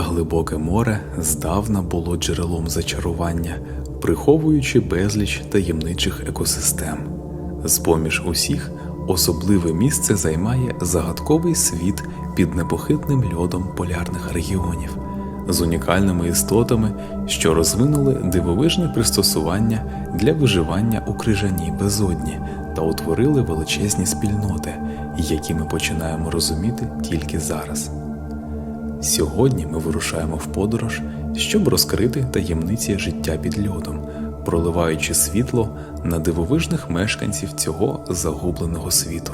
Глибоке море здавна було джерелом зачарування, приховуючи безліч таємничих екосистем. З поміж усіх особливе місце займає загадковий світ під непохитним льодом полярних регіонів з унікальними істотами, що розвинули дивовижне пристосування для виживання у крижаній безодні та утворили величезні спільноти, які ми починаємо розуміти тільки зараз. Сьогодні ми вирушаємо в подорож, щоб розкрити таємниці життя під льодом, проливаючи світло на дивовижних мешканців цього загубленого світу.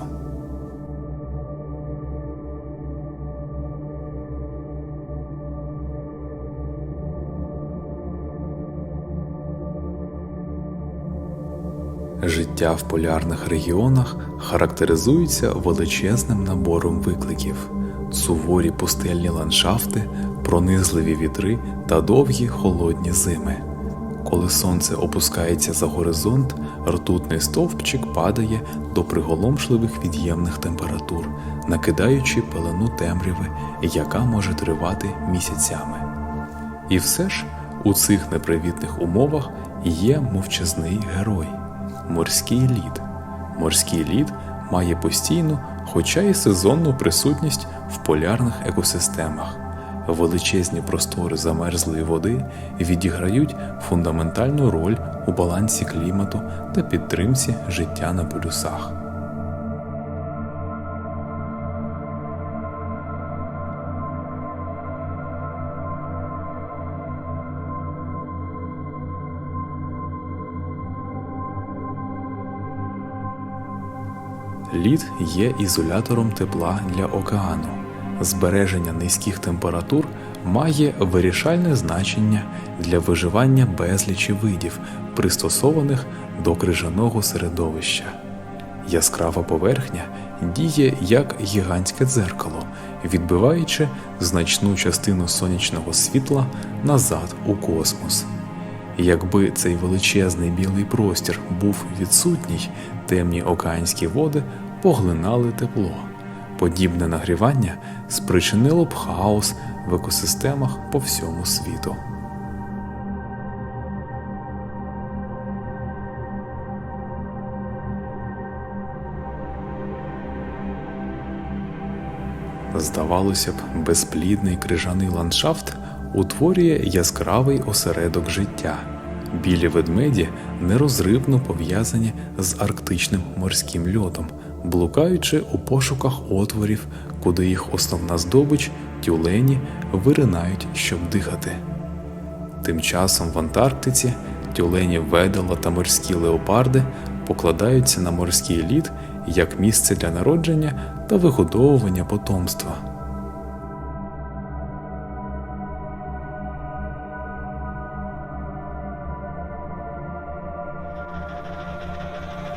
Життя в полярних регіонах характеризується величезним набором викликів: суворі пустельні ландшафти, пронизливі вітри та довгі холодні зими. Коли сонце опускається за горизонт, ртутний стовпчик падає до приголомшливих від'ємних температур, накидаючи пелену темряви, яка може тривати місяцями. І все ж у цих непривітних умовах є мовчазний герой морський лід. Морський лід має постійну, хоча й сезонну присутність в полярних екосистемах. Величезні простори замерзлої води відіграють фундаментальну роль у балансі клімату та підтримці життя на полюсах. Лід є ізолятором тепла для океану. Збереження низьких температур має вирішальне значення для виживання безлічі видів, пристосованих до крижаного середовища. Яскрава поверхня діє як гігантське дзеркало, відбиваючи значну частину сонячного світла назад у космос. Якби цей величезний білий простір був відсутній, темні океанські води поглинали тепло. Подібне нагрівання спричинило б хаос в екосистемах по всьому світу. Здавалося б, безплідний крижаний ландшафт утворює яскравий осередок життя. Білі ведмеді нерозривно пов'язані з арктичним морським льодом, блукаючи у пошуках отворів, куди їх основна здобич тюлені виринають, щоб дихати. Тим часом в Антарктиці тюлені ведела та морські леопарди покладаються на морський лід як місце для народження та вигодовування потомства.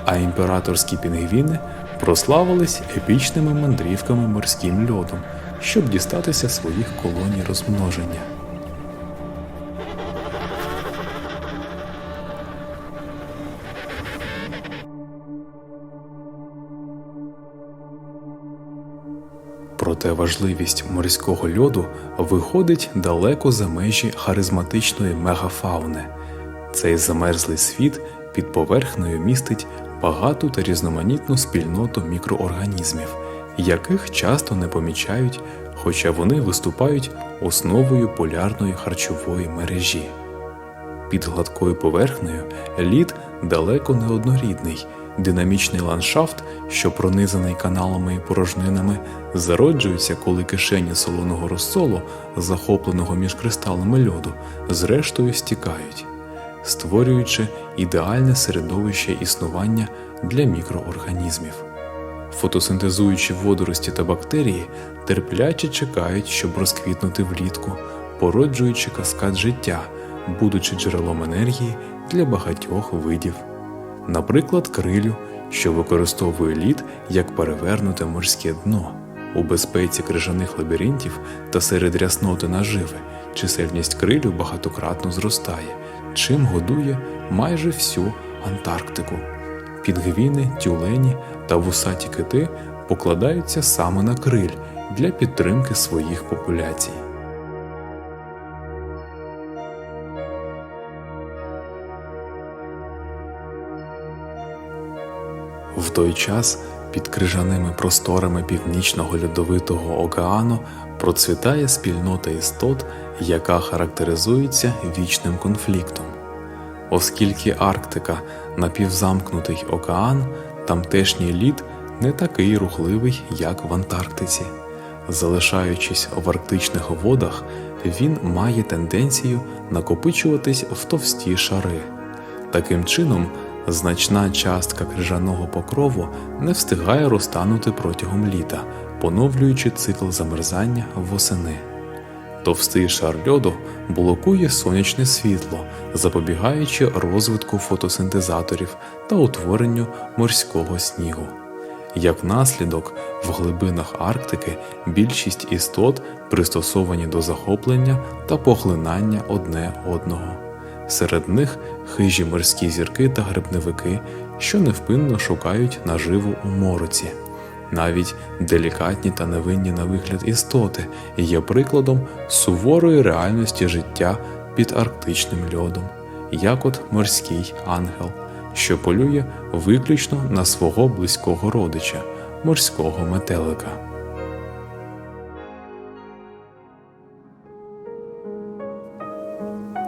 А імператорські пінгвіни прославились епічними мандрівками морським льодом, щоб дістатися своїх колоній розмноження. Проте важливість морського льоду виходить далеко за межі харизматичної мегафауни. Цей замерзлий світ під поверхнею містить багату та різноманітну спільноту мікроорганізмів, яких часто не помічають, хоча вони виступають основою полярної харчової мережі. Під гладкою поверхнею лід далеко не однорідний, динамічний ландшафт, що пронизаний каналами і порожнинами, зароджується, коли кишені солоного розсолу, захопленого між кристалами льоду, зрештою стікають створюючи ідеальне середовище існування для мікроорганізмів. Фотосинтезуючі водорості та бактерії терпляче чекають, щоб розквітнути влітку, породжуючи каскад життя, будучи джерелом енергії для багатьох видів, наприклад, крилю, що використовує лід як перевернуте морське дно. У безпеці крижаних лабіринтів та серед рясноти наживи чисельність крилю багатократно зростає, чим годує майже всю Антарктику. Підгвіни, тюлені та вусаті кити покладаються саме на криль для підтримки своїх популяцій. В той час під крижаними просторами північного льодовитого океану процвітає спільнота істот яка характеризується вічним конфліктом. Оскільки Арктика напівзамкнутий океан, тамтешній лід не такий рухливий, як в Антарктиці. Залишаючись в арктичних водах, він має тенденцію накопичуватись в товсті шари. Таким чином, значна частка крижаного покрову не встигає розтанути протягом літа, поновлюючи цикл замерзання восени. Товстий шар льоду блокує сонячне світло, запобігаючи розвитку фотосинтезаторів та утворенню морського снігу. Як наслідок, в глибинах Арктики більшість істот пристосовані до захоплення та поглинання одне одного. Серед них хижі морські зірки та грибневики, що невпинно шукають наживу у мороці. Навіть делікатні та невинні на вигляд істоти є прикладом суворої реальності життя під арктичним льодом, як от морський ангел, що полює виключно на свого близького родича, морського метелика.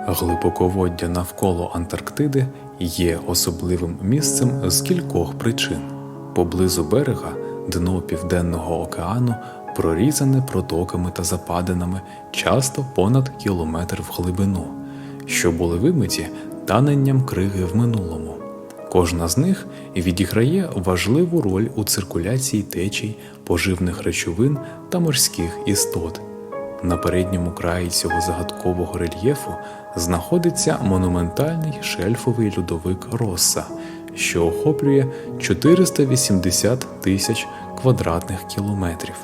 Глибоководдя навколо Антарктиди є особливим місцем з кількох причин. Поблизу берега дно Південного океану прорізане протоками та западинами часто понад кілометр в глибину, що були вимиті таненням криги в минулому. Кожна з них відіграє важливу роль у циркуляції течій, поживних речовин та морських істот. На передньому краї цього загадкового рельєфу знаходиться монументальний шельфовий льодовик Росса, що охоплює 480 тисяч квадратних кілометрів.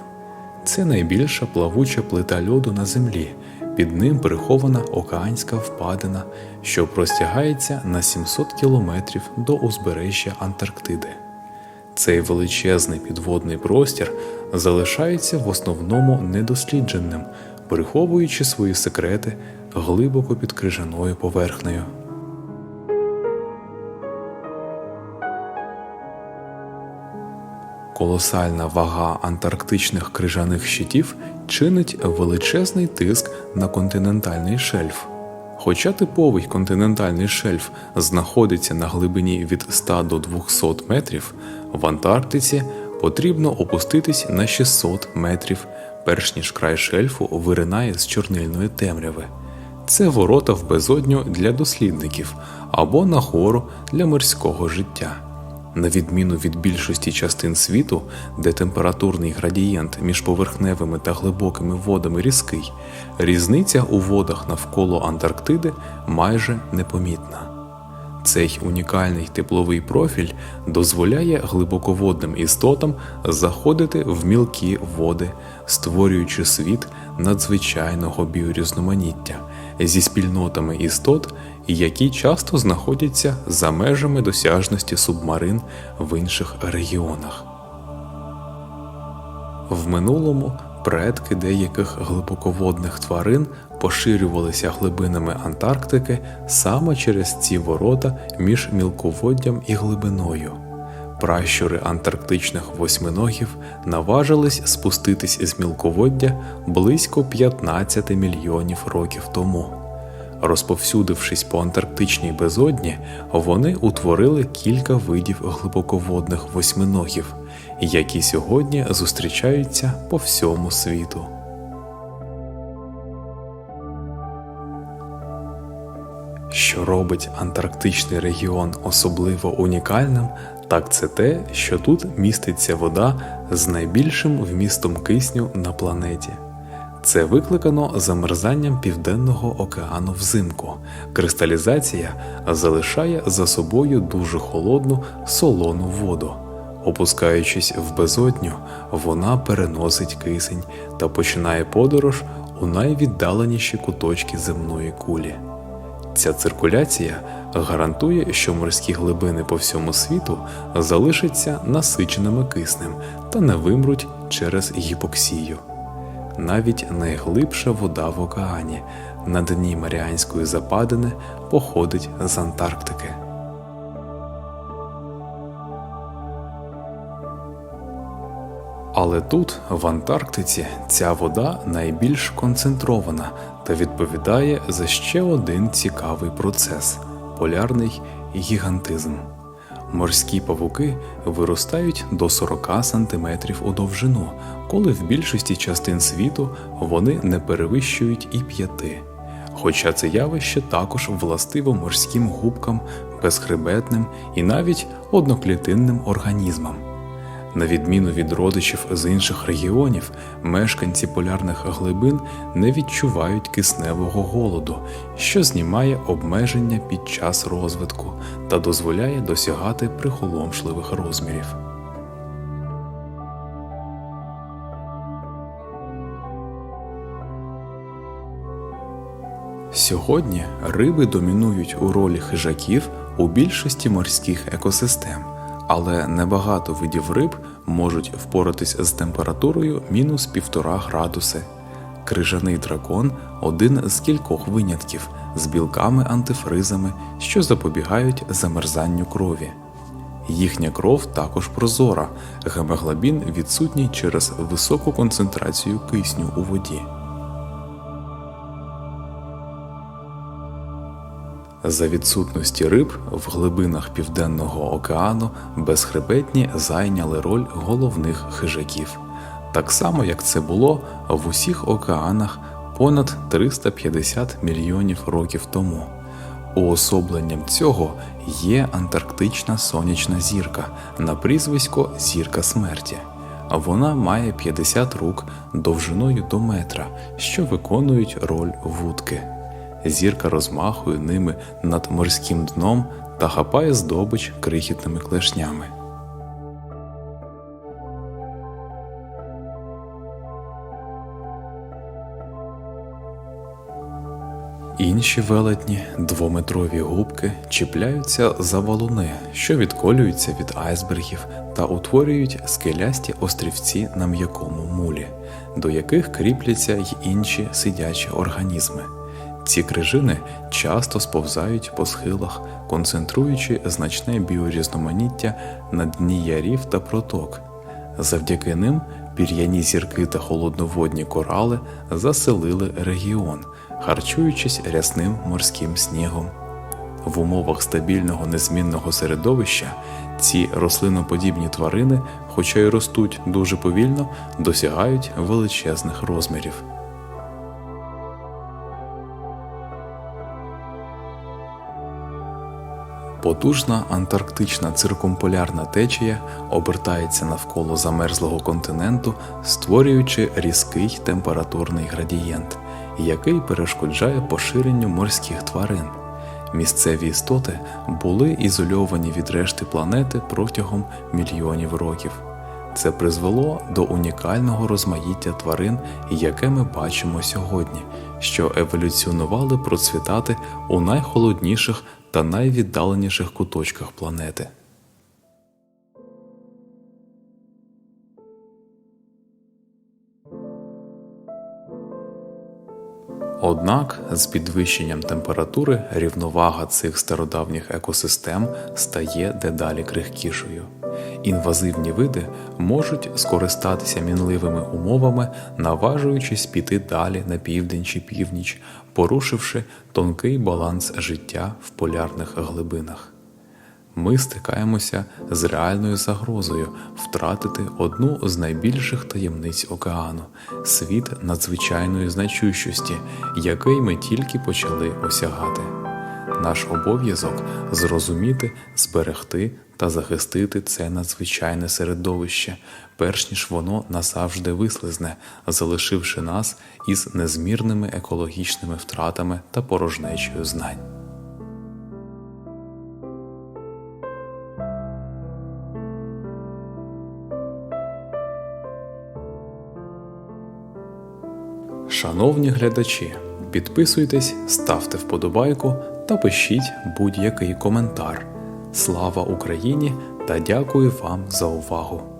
Це найбільша плавуча плита льоду на землі. Під ним прихована океанська впадина, що простягається на 700 кілометрів до узбережжя Антарктиди. Цей величезний підводний простір залишається в основному недослідженим, приховуючи свої секрети глибоко під крижаною поверхнею. Колосальна вага антарктичних крижаних щитів чинить величезний тиск на континентальний шельф. Хоча типовий континентальний шельф знаходиться на глибині від 100 до 200 метрів, в Антарктиці потрібно опуститись на 600 метрів, перш ніж край шельфу виринає з чорнильної темряви. Це ворота в безодню для дослідників або нагору для морського життя. На відміну від більшості частин світу, де температурний градієнт між поверхневими та глибокими водами різкий, різниця у водах навколо Антарктиди майже непомітна. Цей унікальний тепловий профіль дозволяє глибоководним істотам заходити в мілкі води, створюючи світ надзвичайного біорізноманіття зі спільнотами істот, які часто знаходяться за межами досяжності субмарин в інших регіонах. В минулому предки деяких глибоководних тварин поширювалися глибинами Антарктики саме через ці ворота між мілководдям і глибиною. Пращури антарктичних восьминогів наважились спуститись із мілководдя близько 15 мільйонів років тому. Розповсюдившись по антарктичній безодні, вони утворили кілька видів глибоководних восьминогів, які сьогодні зустрічаються по всьому світу. Що робить антарктичний регіон особливо унікальним, так це те, що тут міститься вода з найбільшим вмістом кисню на планеті. Це викликано замерзанням Південного океану взимку. Кристалізація залишає за собою дуже холодну солону воду. Опускаючись в безодню, вона переносить кисень та починає подорож у найвіддаленіші куточки земної кулі. Ця циркуляція гарантує, що морські глибини по всьому світу залишаться насиченими киснем та не вимруть через гіпоксію. Навіть найглибша вода в океані на дні Маріанської западини походить з Антарктики. Але тут, в Антарктиці, ця вода найбільш концентрована та відповідає за ще один цікавий процес полярний гігантизм. Морські павуки виростають до 40 см у довжину, коли в більшості частин світу вони не перевищують і п'яти. Хоча це явище також властиво морським губкам, безхребетним і навіть одноклітинним організмам. На відміну від родичів з інших регіонів, мешканці полярних глибин не відчувають кисневого голоду, що знімає обмеження під час розвитку та дозволяє досягати приголомшливих розмірів. Сьогодні риби домінують у ролі хижаків у більшості морських екосистем, але небагато видів риб можуть впоратись з температурою мінус півтора градуси. Крижаний дракон один з кількох винятків з білками-антифризами, що запобігають замерзанню крові. Їхня кров також прозора, гемоглобін відсутній через високу концентрацію кисню у воді. За відсутності риб в глибинах Південного океану безхребетні зайняли роль головних хижаків, так само як це було в усіх океанах понад 350 мільйонів років тому. Уособленням цього є антарктична сонячна зірка на прізвисько Зірка смерті. Вона має 50 рук довжиною до метра, що виконують роль вудки. Зірка розмахує ними над морським дном та хапає здобич крихітними клешнями. Інші велетні двометрові губки чіпляються за валуни, що відколюються від айсбергів та утворюють скелясті острівці на м'якому мулі, до яких кріпляться й інші сидячі організми. Ці крижини часто сповзають по схилах, концентруючи значне біорізноманіття на дні ярів та проток. Завдяки ним пір'яні зірки та холодноводні корали заселили регіон, харчуючись рясним морським снігом. В умовах стабільного незмінного середовища ці рослиноподібні тварини, хоча й ростуть дуже повільно, досягають величезних розмірів. Потужна антарктична циркумполярна течія обертається навколо замерзлого континенту, створюючи різкий температурний градієнт, який перешкоджає поширенню морських тварин. Місцеві істоти були ізольовані від решти планети протягом мільйонів років. Це призвело до унікального розмаїття тварин, яке ми бачимо сьогодні, що еволюціонували процвітати у найхолодніших та найвіддаленіших куточках планети. Однак з підвищенням температури рівновага цих стародавніх екосистем стає дедалі крихкішою. Інвазивні види можуть скористатися мінливими умовами, наважуючись піти далі на південь чи північ, порушивши тонкий баланс життя в полярних глибинах. Ми стикаємося з реальною загрозою втратити одну з найбільших таємниць океану світ надзвичайної значущості, який ми тільки почали осягати. Наш обов'язок зрозуміти, зберегти та захистити це надзвичайне середовище, перш ніж воно назавжди вислизне, залишивши нас із незмірними екологічними втратами та порожнечою знань. Шановні глядачі, підписуйтесь, ставте вподобайку та пишіть будь-який коментар. Слава Україні та дякую вам за увагу!